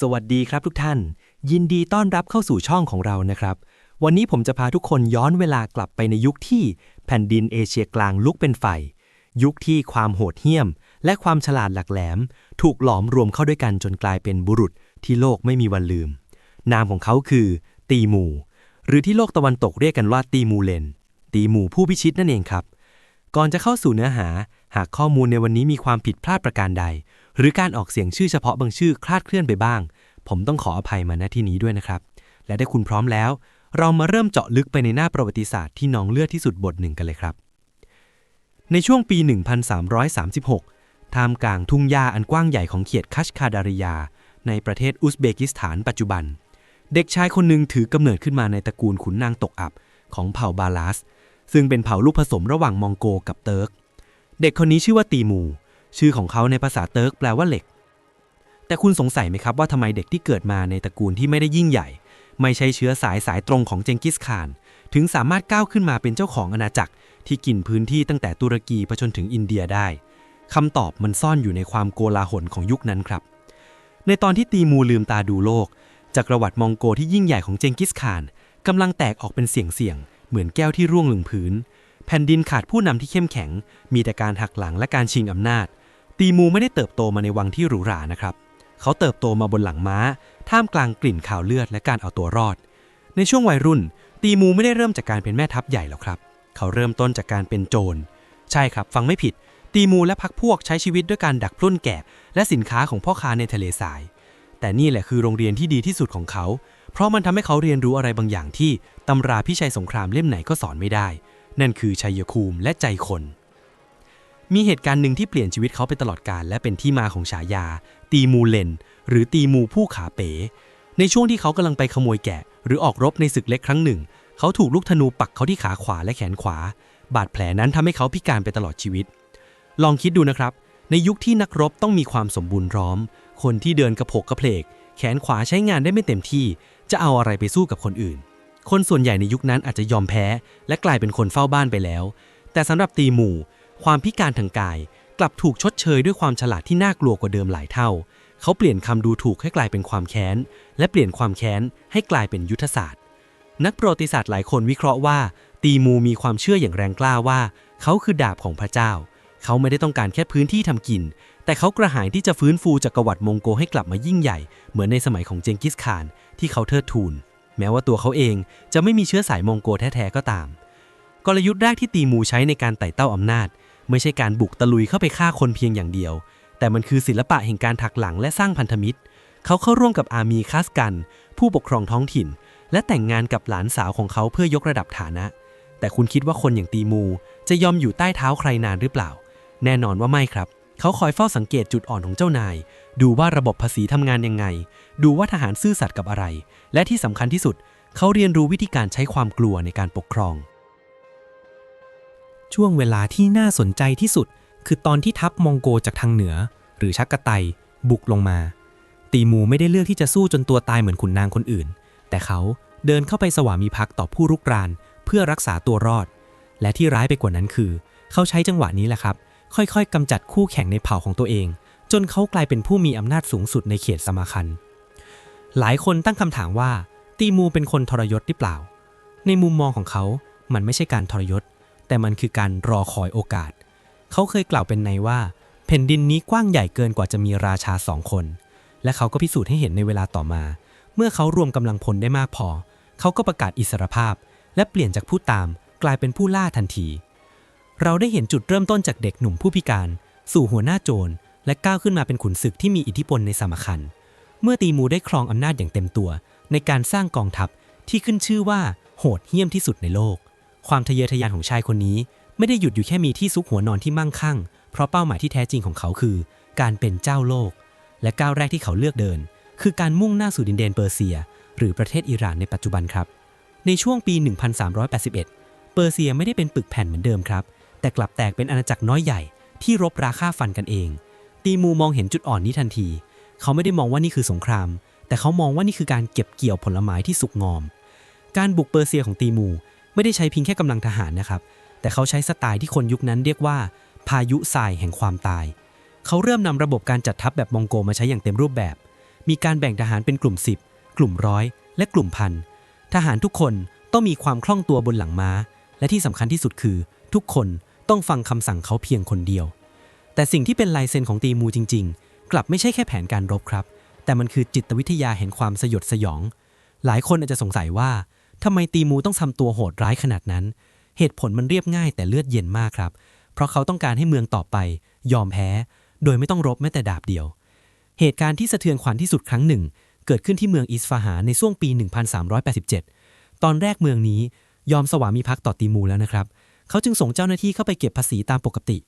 สวัสดีครับทุกท่าน ยินดีต้อนรับเข้าสู่ช่องของเรานะครับ วันนี้ผมจะพาทุกคนย้อนเวลากลับไปในยุคที่แผ่นดินเอเชียกลางลุกเป็นไฟ ยุคที่ความโหดเหี้ยม และความฉลาดหลักแหลม ถูกหลอมรวมเข้าด้วยกันจนกลายเป็นบุรุษที่โลกไม่มีวันลืม นามของเขาคือ ตีหมู หรือที่โลกตะวันตกเรียกกันว่าตีมูเลน ตีหมูผู้พิชิตนั่นเองครับ ก่อนจะเข้าสู่เนื้อหา หากข้อมูลในวันนี้มีความผิดพลาดประการใด หรือการออกเสียงชื่อเฉพาะบางชื่อคลาดเคลื่อนไปบ้าง ผมต้องขออภัยมาณที่นี้ด้วยนะครับ และได้คุณพร้อมแล้ว เรามาเริ่มเจาะลึกไปในหน้าประวัติศาสตร์ที่นองเลือดที่สุดบทหนึ่งกันเลยครับ ในช่วงปี 1336 ท่ามกลางทุ่งหญ้าอันกว้างใหญ่ของเขตคัชคาดาริยา ในประเทศอุซเบกิสถานปัจจุบัน เด็กชายคนหนึ่งถือกำเนิดขึ้นมาในตระกูลขุนนางตกอับของเผ่าบาลาส ซึ่งเป็นเผ่าลูกผสมระหว่างมองโกกับเติร์ก เด็กคนนี้ชื่อว่าตีมู ชื่อของเขาในภาษาเติร์กแปลว่าเหล็ก แต่คุณสงสัยไหมครับว่าทำไมเด็กที่เกิดมาในตระกูลที่ไม่ได้ยิ่งใหญ่ ไม่ใช่เชื้อสายสายตรงของเจงกิสข่าน ถึงสามารถก้าวขึ้นมาเป็นเจ้าของอาณาจักร ที่กินพื้นที่ตั้งแต่ตุรกีไปจนถึงอินเดียได้คำตอบมันซ่อนอยู่ในความโกลาหลของยุคนั้นครับ ในตอนที่ตีมูลืมตาดูโลกจักรวรรดิมองโกที่ยิ่งใหญ่ของเจงกิสข่านกำลังแตกออกเป็นเสี่ยง เหมือนแก้วที่ร่วงลงพื้น แผ่นดินขาดผู้นำที่เข้มแข็ง มีแต่การหักหลังและการชิงอำนาจ ตีมูไม่ได้เติบโตมาในวังที่หรูหรานะครับ เขาเติบโตมาบนหลังม้า ท่ามกลางกลิ่นข่าวเลือดและการเอาตัวรอด ในช่วงวัยรุ่น ตีมูไม่ได้เริ่มจากการเป็นแม่ทัพใหญ่หรอกครับ เขาเริ่มต้นจากการเป็นโจร ใช่ครับ ฟังไม่ผิด ตีมูและพักพวกใช้ชีวิตด้วยการดักปล้นแกะ และสินค้าของพ่อค้าในทะเลทราย แต่นี่แหละคือโรงเรียนที่ดีที่สุดของเขา เพราะมันทำให้เขาเรียนรู้อะไรบางอย่างที่ตำราพิชัยสงครามเล่มไหนก็สอนไม่ได้ นั่นคือชัยภูมิและใจคน มีเหตุการณ์หนึ่งที่เปลี่ยนชีวิตเขาไปตลอดกาลและเป็นที่มาของฉายา ตีมูเลน หรือตีมูผู้ขาเป๋ ในช่วงที่เขากำลังไปขโมยแกะ หรือออกรบในศึกเล็กครั้งหนึ่ง เขาถูกลูกธนูปักเขาที่ขาขวาและแขนขวา บาดแผลนั้นทำให้เขาพิการไปตลอดชีวิต ลองคิดดูนะครับ ในยุคที่นักรบต้องมีความสมบูรณ์พร้อม คนที่เดินกระโผกกระเพลก แขนขวาใช้งานได้ไม่เต็มที่ จะเอาอะไรไปสู้กับคนอื่น คนส่วนใหญ่ในยุคนั้นอาจจะยอมแพ้ และกลายเป็นคนเฝ้าบ้านไปแล้ว แต่สำหรับตีหมู่ ความพิการทางกายกลับถูกชดเชยด้วยความฉลาดที่น่ากลัวกว่าเดิมหลายเท่า เขาเปลี่ยนคำดูถูกให้กลายเป็นความแค้น และเปลี่ยนความแค้นให้กลายเป็นยุทธศาสตร์ นักประวัติศาสตร์หลายคนวิเคราะห์ว่า ตีมูมีความเชื่ออย่างแรงกล้าว่า เขาคือดาบของพระเจ้า เขาไม่ได้ต้องการแค่พื้นที่ทำกิน แต่เขากระหายที่จะฟื้นฟูจักรวรรดิมองโกให้กลับมายิ่งใหญ่ เหมือนในสมัยของเจงกิสข่านที่เขาเทิดทูน แม้ว่าตัวเขาเองจะไม่มีเชื้อสายมองโกแท้ๆก็ตาม กลยุทธ์แรกที่ตีมูใช้ในการไต่เต้าอำนาจ ไม่ใช่การบุกตะลุยเข้าไปฆ่าคนเพียงอย่างเดียว แต่มันคือศิลปะแห่งการถักหลังและสร้างพันธมิตร เขาเข้าร่วมกับอามีคัสกัน ผู้ปกครองท้องถิ่น และแต่งงานกับหลานสาวของเขาเพื่อยกระดับฐานะ แต่คุณคิดว่าคนอย่างตีมูจะยอมอยู่ใต้เท้าใครนานหรือเปล่า แน่นอนว่าไม่ครับ เขาคอยเฝ้าสังเกตจุดอ่อนของเจ้านาย ดูว่าระบบภาษีทำงานยังไง ดูว่าทหารซื่อสัตย์กับอะไร และที่สำคัญที่สุด เขาเรียนรู้วิธีการใช้ความกลัวในการปกครอง ช่วงเวลาที่น่าสนใจที่สุด คือตอนที่ทัพมองโกจากทางเหนือ หรือชักกะไตบุกลงมา ตีมูไม่ได้เลือกที่จะสู้จนตัวตายเหมือนขุนนางคนอื่น แต่เขาเดินเข้าไปสวามิภักดิ์ต่อผู้รุกราน เพื่อรักษาตัวรอด และที่ร้ายไปกว่านั้นคือ เขาใช้จังหวะนี้แหละครับ ค่อยๆกำจัดคู่แข่งในเผ่าของตัวเอง จนเขากลายเป็นผู้มีอำนาจสูงสุดในเขตสมาคัน หลายคนตั้งคำถามว่า ตีมูเป็นคนทรยศหรือเปล่า ในมุมมองของเขา มันไม่ใช่การทรยศ แต่มันคือการรอคอยโอกาส เขาเคยกล่าวเป็นในว่า แผ่นดินนี้กว้างใหญ่เกินกว่าจะมีราชาสองคน และเขาก็พิสูจน์ให้เห็นในเวลาต่อมา เมื่อเขารวมกำลังพลได้มากพอ เขาก็ประกาศอิสรภาพ และเปลี่ยนจากผู้ตามกลายเป็นผู้ล่าทันที เราได้เห็นจุดเริ่มต้นจากเด็กหนุ่มผู้พิการ สู่หัวหน้าโจรและก้าวขึ้นมาเป็นขุนศึกที่มีอิทธิพลในสมคันเมื่อตีมูได้ครองอำนาจอย่างเต็มตัว ในการสร้างกองทัพที่ขึ้นชื่อว่า โหดเหี้ยมที่สุดในโลก ความทะเยอทะยานของชายคนนี้ ไม่ได้หยุดอยู่แค่มีที่ซุกหัวนอนที่มั่งคั่ง เพราะเป้าหมายที่แท้จริงของเขาคือ การเป็นเจ้าโลก และก้าวแรกที่เขาเลือกเดิน คือการมุ่งหน้าสู่ดินแดนเปอร์เซีย หรือประเทศอิหร่านในปัจจุบันครับ ในช่วงปี 1381 เปอร์เซียไม่ได้เป็นปึกแผ่นเหมือนเดิมครับ แต่กลับแตกเป็นอาณาจักรน้อยใหญ่ที่รบราฆ่าฟันกันเอง ตีมูมองเห็นจุดอ่อนนี้ทันที เขาไม่ได้มองว่านี่คือสงคราม แต่เขามองว่านี่คือการเก็บเกี่ยวผลไม้ที่สุกงอม การบุกเปอร์เซียของตีมู ไม่ได้ใช้เพียงแค่กำลังทหารนะครับ แต่เขาใช้สไตล์ที่คนยุคนั้นเรียกว่า พายุทรายแห่งความตาย เขาเริ่มนำระบบการจัดทัพแบบมองโกมาใช้อย่างเต็มรูปแบบ มีการแบ่งทหารเป็นกลุ่ม 10 กลุ่มร้อยและกลุ่มพันทหารทุกคนต้องมีความคล่องตัวบนหลังม้า และที่สำคัญที่สุดคือ ทุกคนต้องฟังคำสั่งเขาเพียงคนเดียว แต่สิ่งที่เป็นลายเซ็นของตีมูจริง ๆ กลับไม่ใช่แค่แผนการรบครับ แต่มันคือจิตวิทยาแห่งความสยดสยอง หลายคนอาจจะสงสัยว่า ทำไมตีมูต้องทำตัวโหดร้ายขนาดนั้น เหตุผลมันเรียบง่ายแต่เลือดเย็นมากครับ เพราะเขาต้องการให้เมืองต่อไป ยอมแพ้ โดยไม่ต้องรบแม้แต่ดาบเดียว เหตุการณ์ที่สะเทือนขวัญที่สุดครั้งหนึ่ง เกิดขึ้นที่เมืองอิสฟาหานในช่วงปี 1387 ตอนแรกเมืองนี้ยอมสวามิภักดิ์ต่อตีมูแล้วนะครับ เขาจึงส่งเจ้าหน้าที่เข้าไปเก็บภาษีตามปกติ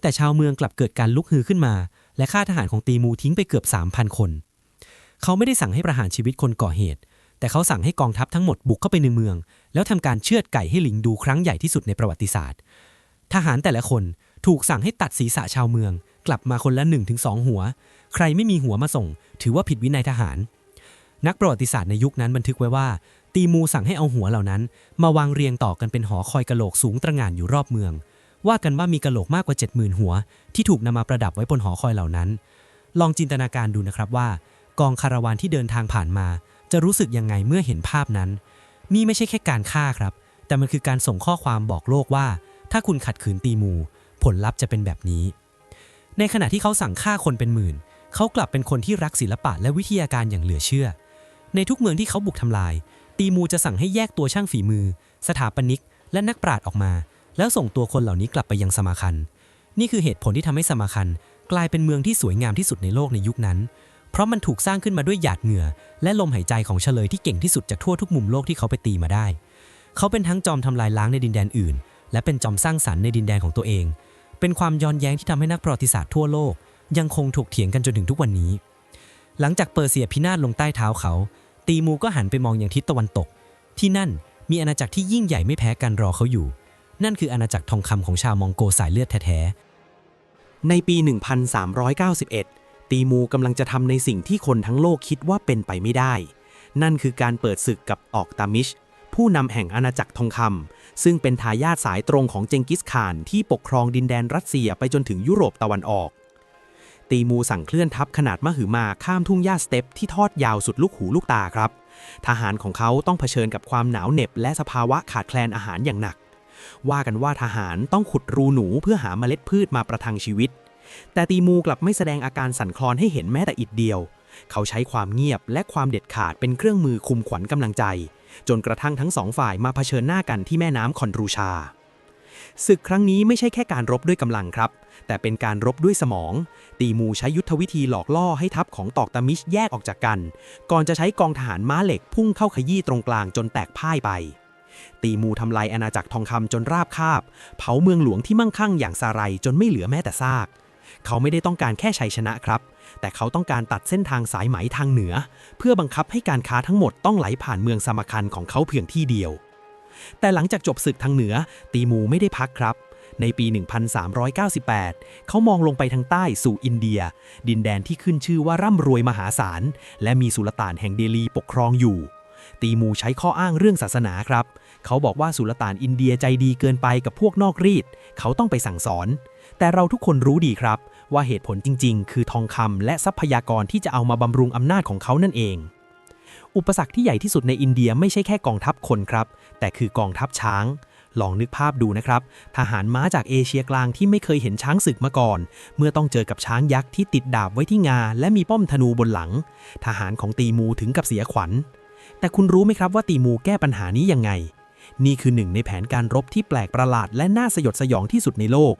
แต่ชาวเมืองกลับเกิดการลุกฮือขึ้นมา และฆ่าทหารของตีมูทิ้งไปเกือบ 3,000 คน เขาไม่ได้สั่งให้ประหารชีวิตคนก่อเหตุ แต่เขาสั่งให้กองทัพทั้งหมดบุกเข้าไปในเมือง แล้วทำการเชือดไก่ให้ลิงดูครั้งใหญ่ที่สุดในประวัติศาสตร์ ทหารแต่ละคนถูกสั่งให้ตัดศีรษะชาวเมือง กลับมาคนละ 1-2 หัว ใครไม่มีหัวมาส่ง ถือว่าผิดวินัยทหาร นักประวัติศาสตร์ในยุคนั้นบันทึกไว้ว่า ตีมูสั่งให้เอาหัวเหล่านั้น มาวางเรียงต่อกันเป็นหอคอยกะโหลกสูงตระหง่านอยู่รอบเมือง ว่ากันว่ามีกะโหลกมากกว่า 70,000 หัว ที่ถูกนำมาประดับไว้บนหอคอยเหล่านั้น ลองจินตนาการดูนะครับว่า กองคาราวานที่เดินทางผ่านมา จะรู้สึกยังไงเมื่อเห็นภาพนั้น นี่ไม่ใช่แค่การฆ่าครับ แต่มันคือการส่งข้อความบอกโลกว่า ถ้าคุณขัดขืนตีมู ผลลัพธ์จะเป็นแบบนี้ ในขณะที่เขาสั่งฆ่าคนเป็นหมื่น เขากลับเป็นคนที่รักศิลปะและวิทยาการอย่างเหลือเชื่อ ในทุกเมืองที่เขาบุกทำลาย ตีมูจะสั่งให้แยกตัวช่างฝีมือ สถาปนิก และนักปราชญ์ออกมา แล้วส่งตัวคนเหล่านี้กลับไปยังสมาคัน นี่คือเหตุผลที่ทำให้สมาคันกลายเป็นเมืองที่สวยงามที่สุดในโลกในยุคนั้น เพราะมันถูกสร้างขึ้นมาด้วยหยาดเหงื่อ และลมหายใจของเฉลยที่เก่งที่สุดจากทั่วทุกมุมโลกที่เขาไปตีมาได้ เขาเป็นทั้งจอมทำลายล้างในดินแดนอื่น และเป็นจอมสร้างสรรค์ในดินแดนของตัวเอง เป็นความย้อนแย้งที่ทำให้นักประวัติศาสตร์ทั่วโลก ยังคงถกเถียงกันจนถึงทุกวันนี้ หลังจากเปอร์เซียพินาศลงใต้เท้าเขา ตีมูก็หันไปมองอย่างทิศตะวันตก ที่นั่นมีอาณาจักรที่ยิ่งใหญ่ไม่แพ้กันรอเขาอยู่ นั่นคืออาณาจักรทองคำของชาวมองโกสายเลือดแท้ๆในปี 1391 ตีมูกำลังจะทำในสิ่งที่คนทั้งโลกคิดว่าเป็นไปไม่ได้ นั่นคือการเปิดศึกกับออกตามิช ผู้นำแห่งอาณาจักรทองคำซึ่งเป็นทายาทสายตรงของเจงกิสข่านที่ปกครองดินแดนรัสเซียไปจนถึงยุโรปตะวันออก ตีมูสั่งเคลื่อนทัพขนาดมหึมาข้ามทุ่งหญ้าสเต็ปที่ทอดยาวสุดลูกหูลูกตาครับ ทหารของเขาต้องเผชิญกับความหนาวเหน็บและสภาวะขาดแคลนอาหารอย่างหนักว่ากันว่าทหารต้องขุดรูหนูเพื่อหาเมล็ดพืชมาประทังชีวิต แต่ตีมูกลับไม่แสดงอาการสั่นคลอนให้เห็นแม้แต่อิดเดียว เขาใช้ความเงียบและความเด็ดขาดเป็นเครื่องมือคุมขวัญกำลังใจ จนกระทั่งทั้งสองฝ่ายมาเผชิญหน้ากันที่แม่น้ำคอนรูชาศึกครั้งนี้ไม่ใช่แค่การรบด้วยกำลังครับ แต่เป็นการรบด้วยสมอง ตีมูใช้ยุทธวิธีหลอกล่อให้ทัพของตอกตามิชแยกออกจากกัน ก่อนจะใช้กองทหารม้าเหล็กพุ่งเข้าขยี้ตรงกลางจนแตกพ่ายไป ตีมูทำลายอาณาจักรทองคำจนราบคาบ เผาเมืองหลวงที่มั่งคั่งอย่างซาไรจนไม่เหลือแม้แต่ซาก เขาไม่ได้ต้องการแค่ชัยชนะครับ แต่เขาต้องการตัดเส้นทางสายไหมทางเหนือ เพื่อบังคับให้การค้าทั้งหมดต้องไหลผ่านเมืองสามคันของเขาเพียงที่เดียว แต่หลังจากจบศึกทางเหนือ ตีมูไม่ได้พักครับ ในปี 1398 เขามองลงไปทางใต้สู่อินเดีย ดินแดนที่ขึ้นชื่อว่าร่ำรวยมหาศาล และมีสุลต่านแห่งเดลีปกครองอยู่ตีมูใช้ข้ออ้างเรื่องศาสนาครับ เขาบอกว่าสุลต่านอินเดียใจดีเกินไปกับพวกนอกรีด เขาต้องไปสั่งสอน แต่เราทุกคนรู้ดีครับ ว่าเหตุผลจริง ๆ คือทองคำและทรัพยากรที่จะเอามาบำรุงอำนาจของเขานั่นเอง อุปสรรคที่ใหญ่ที่สุดในอินเดียไม่ใช่แค่กองทัพคนครับ แต่คือกองทัพช้าง ลองนึกภาพดูนะครับ ทหารม้าจากเอเชียกลางที่ไม่เคยเห็นช้างศึกมาก่อน เมื่อต้องเจอกับช้างยักษ์ที่ติดดาบไว้ที่งา และมีป้อมธนูบนหลัง ทหารของตีมูถึงกับเสียขวัญ แต่คุณรู้ไหมครับว่าตีมูแก้ปัญหานี้ยังไง นี่คือหนึ่งในแผนการรบที่แปลกประหลาดและน่าสยดสยองที่สุดในโลก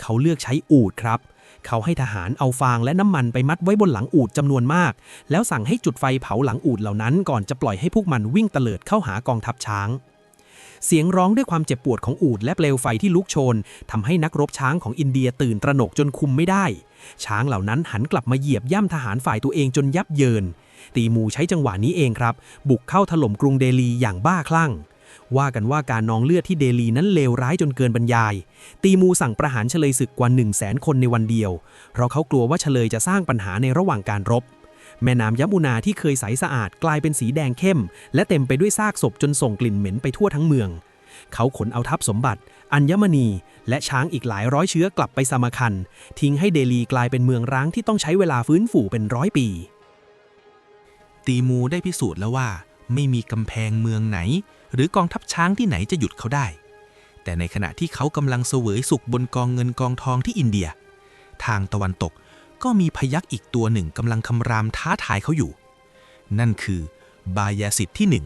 เขาเลือกใช้อูฐครับ เขาให้ทหารเอาฟางและน้ำมันไปมัดไว้บนหลังอูฐจำนวนมาก แล้วสั่งให้จุดไฟเผาหลังอูฐเหล่านั้น ก่อนจะปล่อยให้พวกมันวิ่งเตลิดเข้าหากองทัพช้าง เสียงร้องด้วยความเจ็บปวดของอูฐและเปลวไฟที่ลุกโชนทำให้นักรบช้างของอินเดียตื่นตระหนกจนคุมไม่ได้ ช้างเหล่านั้นหันกลับมาเหยียบย่ำทหารฝ่ายตัวเองจนยับเยินตีมูใช้จังหวะนี้เองครับ บุกเข้าถล่มกรุงเดลีอย่างบ้าคลั่ง ว่ากันว่าการนองเลือดที่เดลีนั้นเลวร้ายจนเกินบรรยาย ตีมูสั่งประหารเฉลยศึกกว่า 1 0 0 0 0แสนคนในวันเดียว เพราะเขากลัวว่าเฉลยจะสร้างปัญหาในระหว่างการรบ แม่น้ำยมุนาที่เคยใสสะอาดกลายเป็นสีแดงเข้ม และเต็มไปด้วยซากศพจนส่งกลิ่นเหม็นไปทั่วทั้งเมือง เขาขนเอาทัพสมบัติ อัญมณี และช้างอีกหลายร้อยเชื้อกลับไปสมาคัน ทิ้งให้เดลีกลายเป็นเมืองร้างที่ต้องใช้เวลาฟื้นฟูเป็นร้อยปีตีมูได้พิสูจน์แล้วว่า ไม่มีกำแพงเมืองไหน หรือกองทัพช้างที่ไหนจะหยุดเขาได้ แต่ในขณะที่เขากำลังเสวยสุขบนกองเงินกองทองที่อินเดีย ทางตะวันตกก็มีพยักอีกตัวหนึ่งกำลังคำรามท้าทายเขาอยู่ นั่นคือบายาสิทธิ์ที่หนึ่ง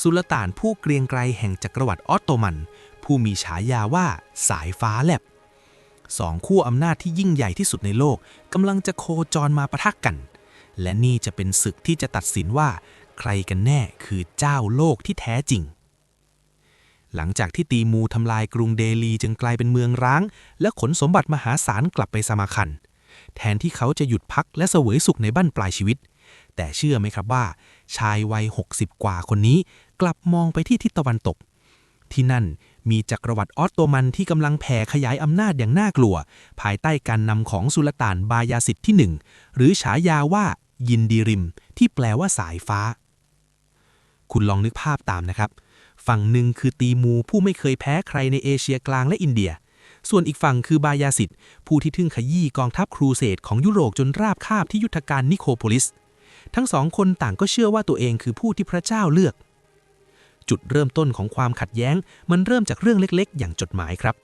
สุลต่านผู้เกรียงไกรแห่งจักรวรรดิออตโตมัน ผู้มีฉายาว่าสายฟ้าแลบสองขั้วอำนาจที่ยิ่งใหญ่ที่สุดในโลกกำลังจะโคจรมาปะทะกกัน และนี่จะเป็นศึกที่จะตัดสินว่า ใครกันแน่คือเจ้าโลกที่แท้จริง หลังจากที่ตีมูทำลายกรุงเดลีจึงกลายเป็นเมืองร้าง และขนสมบัติมหาศาลกลับไปสมาคัน แทนที่เขาจะหยุดพักและเสวยสุขในบ้านปลายชีวิต แต่เชื่อไหมครับว่า ชายวัย 60 กว่าคนนี้ กลับมองไปที่ทิศตะวันตก ที่นั่นมีจักรวรรดิออตโตมันที่กำลังแผ่ขยายอำนาจอย่างน่ากลัว ภายใต้การนำของสุลต่านบายาสิทธิ์ที่หนึ่งหรือฉายาว่ายินดีริม ที่แปลว่าสายฟ้า คุณลองนึกภาพตามนะครับ ฝั่งหนึ่งคือตีมูผู้ไม่เคยแพ้ใครในเอเชียกลางและอินเดีย ส่วนอีกฝั่งคือบายาสิทธิ์ผู้ที่ทึ่งขยี้กองทัพครูเสดของยุโรปจนราบคาบที่ยุทธการนิโคโพลิส ทั้งสองคนต่างก็เชื่อว่าตัวเองคือผู้ที่พระเจ้าเลือก จุดเริ่มต้นของความขัดแย้งมันเริ่มจากเรื่องเล็กๆ อย่างจดหมายครับ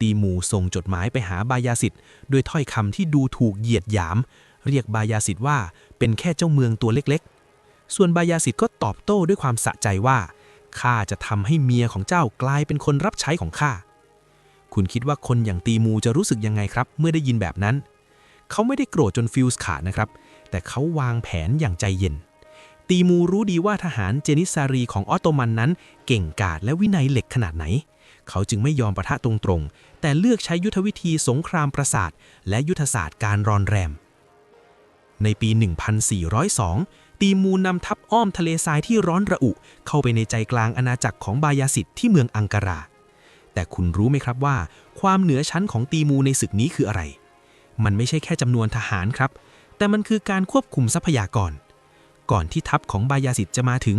ตีมูส่งจดหมายไปหาบายาสิทธิ์ด้วยถ้อยคำที่ดูถูกเหยียดหยาม เรียกบายาสิทธิ์ว่าเป็นแค่เจ้าเมืองตัวเล็กๆ ส่วนบายาสิทธิ์ก็ตอบโต้ด้วยความสะใจว่า ข้าจะทำให้เมียของเจ้ากลายเป็นคนรับใช้ของข้า คุณคิดว่าคนอย่างตีมูจะรู้สึกยังไงครับ เมื่อได้ยินแบบนั้น เขาไม่ได้โกรธจนฟิวส์ขาดนะครับ แต่เขาวางแผนอย่างใจเย็น ตีมูรู้ดีว่าทหารเจนิสซารีของออตโตมันนั้น เก่งกาจและวินัยเหล็กขนาดไหน เขาจึงไม่ยอมประทะตรงๆ แต่เลือกใช้ยุทธวิธีสงครามประสาท และยุทธศาสตร์การรอนแรม ในปี 1402 ตีมูนำทัพอ้อมทะเลทรายที่ร้อนระอุ เข้าไปในใจกลางอาณาจักรของบายาสิทธิ์ที่เมืองอังการา แต่คุณรู้ไหมครับว่า ความเหนือชั้นของตีมูในศึกนี้คืออะไร มันไม่ใช่แค่จำนวนทหารครับ แต่มันคือการควบคุมทรัพยากร ก่อนที่ทัพของบายาสิทธิ์จะมาถึง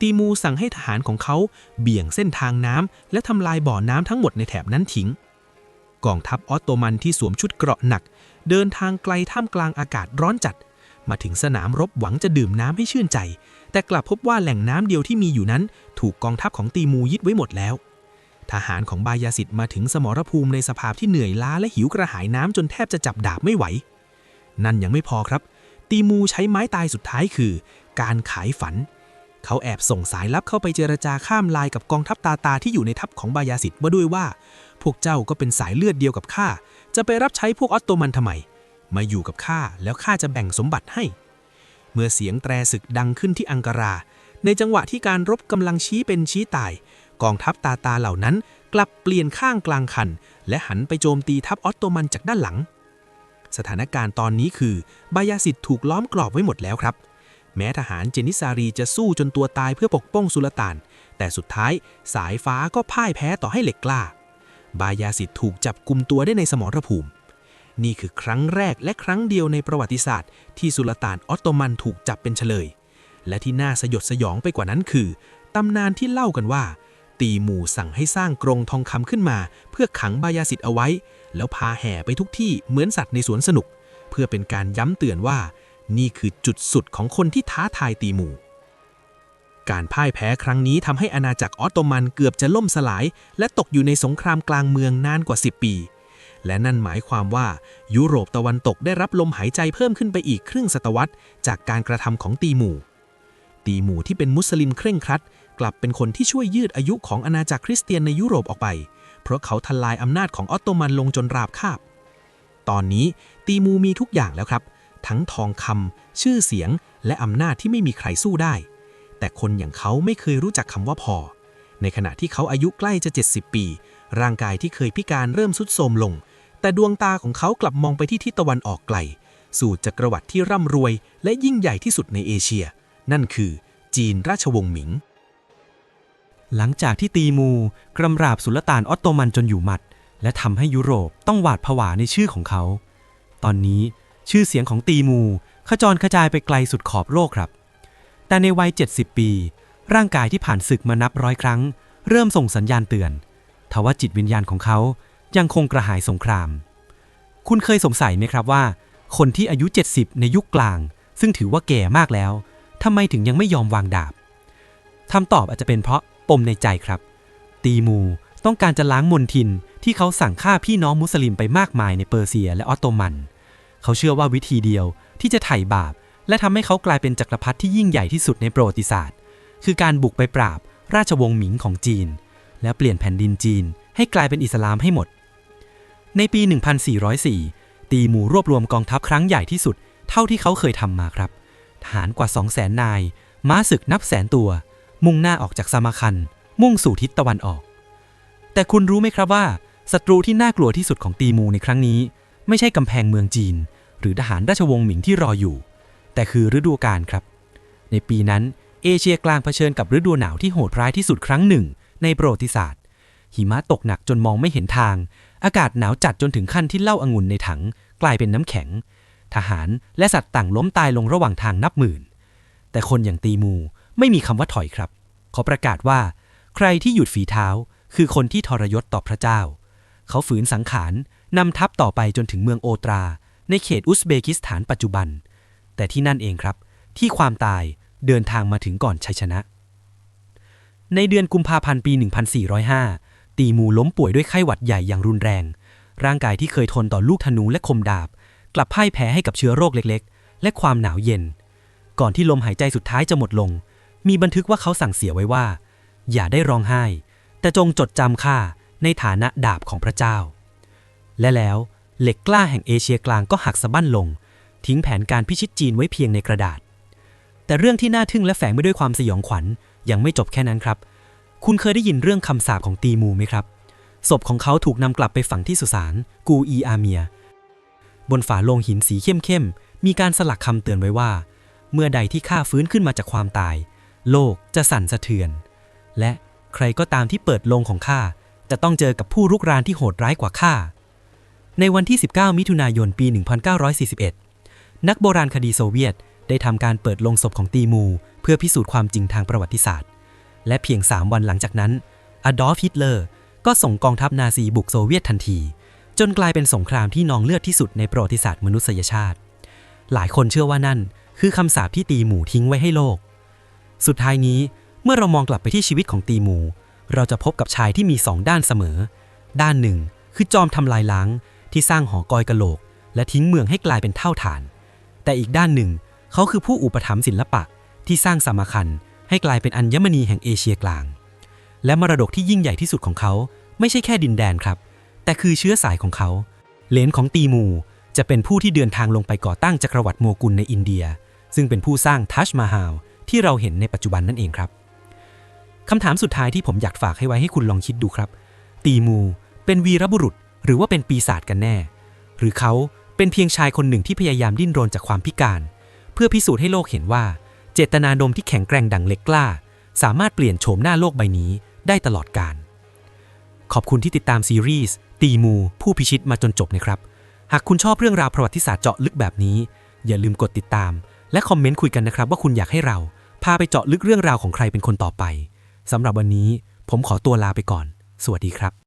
ตีมูสั่งให้ทหารของเขาเบี่ยงเส้นทางน้ำและทำลายบ่อน้ำทั้งหมดในแถบนั้นทิ้งกองทัพออตโตมันที่สวมชุดเกราะหนัก เดินทางไกลท่ามกลางอากาศร้อนจัด มาถึงสนามรบหวังจะดื่มน้ำให้ชื่นใจ แต่กลับพบว่าแหล่งน้ำเดียวที่มีอยู่นั้น ถูกกองทัพของตีมูยึดไว้หมดแล้ว ทหารของบายาสิทธิ์มาถึงสมรภูมิในสภาพที่เหนื่อยล้าและหิวกระหายน้ำจนแทบจะจับดาบไม่ไหว นั่นยังไม่พอครับ ตีมูใช้ไม้ตายสุดท้ายคือ การขายฝัน เขาแอบส่งสายลับเข้าไปเจรจาข้ามลายกับกองทัพตาตาที่อยู่ในทัพของบายาสิทธิ์มาด้วยว่า พวกเจ้าก็เป็นสายเลือดเดียวกับข้าจะไปรับใช้พวกออตโตมันทำไม มาอยู่กับข้าแล้วข้าจะแบ่งสมบัติให้ เมื่อเสียงแตรศึกดังขึ้นที่อังการา ในจังหวะที่การรบกำลังชี้เป็นชี้ตาย กองทัพตาตาเหล่านั้นกลับเปลี่ยนข้างกลางคัน และหันไปโจมตีทัพออตโตมันจากด้านหลัง สถานการณ์ตอนนี้คือบายาสิทธิ์ถูกล้อมกรอบไว้หมดแล้วครับ แม้ทหารเจนิสารีจะสู้จนตัวตายเพื่อปกป้องสุลต่าน แต่สุดท้ายสายฟ้าก็พ่ายแพ้ต่อให้เหล็กกล้า บายาสิทธิ์ถูกจับกลุมตัวได้ในสมรภูมิ นี่คือครั้งแรกและครั้งเดียวในประวัติศาสตร์ ที่สุลต่านออตโตมันถูกจับเป็นเฉลย และที่น่าสยดสยองไปกว่านั้นคือ ตำนานที่เล่ากันว่า ตีหมู่สั่งให้สร้างกรงทองคำขึ้นมา เพื่อขังบายาสิทธิ์เอาไว้ แล้วพาแห่ไปทุกที่เหมือนสัตว์ในสวนสนุก เพื่อเป็นการย้ำเตือนว่า นี่คือจุดสุดของคนที่ท้าทายตีหมู่การพ่ายแพ้ครั้งนี้ทำให้อาณาจักรออตโตมันเกือบจะล่มสลาย และตกอยู่ในสงครามกลางเมืองนานกว่า 10 ปี และนั่นหมายความว่า ยุโรปตะวันตกได้รับลมหายใจเพิ่มขึ้นไปอีกครึ่งศตวรรษ จากการกระทำของตีหมู่ ตีหมู่ที่เป็นมุสลิมเคร่งครัด กลับเป็นคนที่ช่วยยืดอายุของอาณาจักรคริสเตียนในยุโรปออกไป เพราะเขาทลายอำนาจของออตโตมันลงจนราบคาบ ตอนนี้ตีหมูมีทุกอย่างแล้วครับ ทั้งทองคำชื่อเสียง และอำนาจที่ไม่มีใครสู้ได้ แต่คนอย่างเขาไม่เคยรู้จักคำว่าพอ ในขณะที่เขาอายุใกล้จะ 70 ปี ร่างกายที่เคยพิการเริ่มทรุดโทรมลง แต่ดวงตาของเขากลับมองไปที่ทิศตะวันออกไกล สู่จักรวรรดิที่ร่ำรวย และยิ่งใหญ่ที่สุดในเอเชีย นั่นคือ จีนราชวงศ์หมิง หลังจากที่ตีมูกำราบสุลต่านออตโตมันจนอยู่หมัด และทำให้ยุโรปต้องหวาดผวาในชื่อของเขา ตอนนี้ชื่อเสียงของตีมูขจรกระจายไปไกลสุดขอบโลกครับ แต่ในวัย 70 ปี ร่างกายที่ผ่านศึกมานับร้อยครั้ง เริ่มส่งสัญญาณเตือน ทว่าจิตวิญญาณของเขา ยังคงกระหายสงคราม คุณเคยสงสัยไหมครับว่า คนที่อายุ 70 ในยุคกลาง ซึ่งถือว่าแก่มากแล้วทำไมถึงยังไม่ยอมวางดาบคำตอบอาจจะเป็นเพราะปมในใจครับ ตีมูต้องการจะล้างมนทินที่เขาสั่งฆ่าพี่น้องมุสลิมไปมากมายในเปอร์เซียและออตโตมัน เขาเชื่อว่าวิธีเดียวที่จะไถ่บาป และทำให้เขากลายเป็นจักรพรรดิที่ยิ่งใหญ่ที่สุดในประวัติศาสตร์ คือการบุกไปปราบราชวงศ์หมิงของจีน และเปลี่ยนแผ่นดินจีนให้กลายเป็นอิสลามให้หมด ในปี 1404 ตีหมูรวบรวมกองทัพครั้งใหญ่ที่สุด เท่าที่เขาเคยทำมาครับ ทหารกว่า 200,000 นาย ม้าศึกนับแสนตัว มุ่งหน้าออกจากสามาคัน มุ่งสู่ทิศตะวันออก แต่คุณรู้ไหมครับว่าศัตรูที่น่ากลัวที่สุดของตีมูในครั้งนี้ ไม่ใช่กำแพงเมืองจีน หรือทหารราชวงศ์หมิงที่รออยู่ แต่คือฤดูกาลครับ ในปีนั้นเอเชียกลางเผชิญกับฤดูหนาวที่โหดร้ายที่สุดครั้งหนึ่ง ในประวัติศาสตร์ หิมะตกหนักจนมองไม่เห็นทาง อากาศหนาวจัดจนถึงขั้นที่เหล้าองุ่นในถัง กลายเป็นน้ำแข็ง ทหารและสัตว์ต่างล้มตายลงระหว่างทางนับหมื่น แต่คนอย่างตีมูไม่มีคำว่าถอยครับ เขาประกาศว่า ใครที่หยุดฝีเท้า คือคนที่ทรยศต่อพระเจ้า เขาฝืนสังขารนำทัพต่อไปจนถึงเมืองโอตรา ในเขตอุซเบกิสถานปัจจุบัน แต่ที่นั่นเองครับ ที่ความตายเดินทางมาถึงก่อนชัยชนะ ในเดือนกุมภาพันธ์ปี 1405 ตีมูล้มป่วยด้วยไข้หวัดใหญ่อย่างรุนแรง ร่างกายที่เคยทนต่อลูกธนูและคมดาบ กลับพ่ายแพ้ให้กับเชื้อโรคเล็กๆ และความหนาวเย็น ก่อนที่ลมหายใจสุดท้ายจะหมดลง มีบันทึกว่าเขาสั่งเสียไว้ว่า อย่าได้ร้องไห้ แต่จงจดจำข้าในฐานะดาบของพระเจ้า และแล้วเหล็กกล้าแห่งเอเชียกลางก็หักสะบั้นลง ทิ้งแผนการพิชิตจีนไว้เพียงในกระดาษ แต่เรื่องที่น่าทึ่งและแฝงไปด้วยความสยองขวัญยังไม่จบแค่นั้นครับ คุณเคยได้ยินเรื่องคำสาปของตีมูไหมครับ ศพของเขาถูกนำกลับไปฝังที่สุสานกูอีอาเมีย บนฝาโลงหินสีเข้มๆ มีการสลักคำเตือนไว้ว่า เมื่อใดที่ข้าฟื้นขึ้นมาจากความตาย โลกจะสั่นสะเทือน และใครก็ตามที่เปิดโลงของข้าจะต้องเจอกับผู้รุกรานที่โหดร้ายกว่าข้า ในวันที่ 19 มิถุนายนปี 1941 นักโบราณคดีโซเวียตได้ทำการเปิดโลงศพของตีมู เพื่อพิสูจน์ความจริงทางประวัติศาสตร์ และเพียง 3 วันหลังจากนั้นอดอล์ฟฮิตเลอร์ก็ส่งกองทัพนาซีบุกโซเวียตทันที จนกลายเป็นสงครามที่นองเลือดที่สุดในประวัติศาสตร์มนุษยชาติ หลายคนเชื่อว่านั่น คือคำสาปที่ตีหมูทิ้งไว้ให้โลก สุดท้ายนี้เมื่อเรามองกลับไปที่ชีวิตของตีหมู เราจะพบกับชายที่มีสองด้านเสมอ ด้านหนึ่ง คือจอมทำลายล้างที่สร้างหอกอยกะโหลก และทิ้งเมืองให้กลายเป็นเท่าฐาน แต่อีกด้านหนึ่ง เขาคือผู้อุปถัมภ์ศิลปะที่สร้างสมคัน ให้กลายเป็นอัญมณีแห่งเอเชียกลาง และมรดกที่ยิ่งใหญ่ที่สุดของเขา ไม่ใช่แค่ดินแดนครับ แต่คือเชื้อสายของเขา เหลนของตีมูจะเป็นผู้ที่เดินทางลงไปก่อตั้งจักรวรรดิโมกุลในอินเดีย ซึ่งเป็นผู้สร้างทัชมาฮาลที่เราเห็นในปัจจุบันนั่นเองครับคำถามสุดท้ายที่ผมอยากฝากให้ไว้ให้คุณลองคิดดูครับ ตีมูเป็นวีรบุรุษ หรือว่าเป็นปีศาจกันแน่ หรือเขาเป็นเพียงชายคนหนึ่งที่พยายามดิ้นรนจากความพิการ เพื่อพิสูจน์ให้โลกเห็นว่า เจตนารมที่แข็งแกร่งดังเล็กกล้า สามารถเปลี่ยนโฉมหน้าโลกใบนี้ได้ตลอดกาลขอบคุณที่ติดตามซีรีส์ตีมู ผู้พิชิตมาจนจบนะครับ หากคุณชอบเรื่องราวประวัติศาสตร์เจาะลึกแบบนี้ อย่าลืมกดติดตาม และคอมเมนต์คุยกันนะครับว่าคุณอยากให้เราพาไปเจาะลึกเรื่องราวของใครเป็นคนต่อไปสำหรับวันนี้ ผมขอตัวลาไปก่อน สวัสดีครับ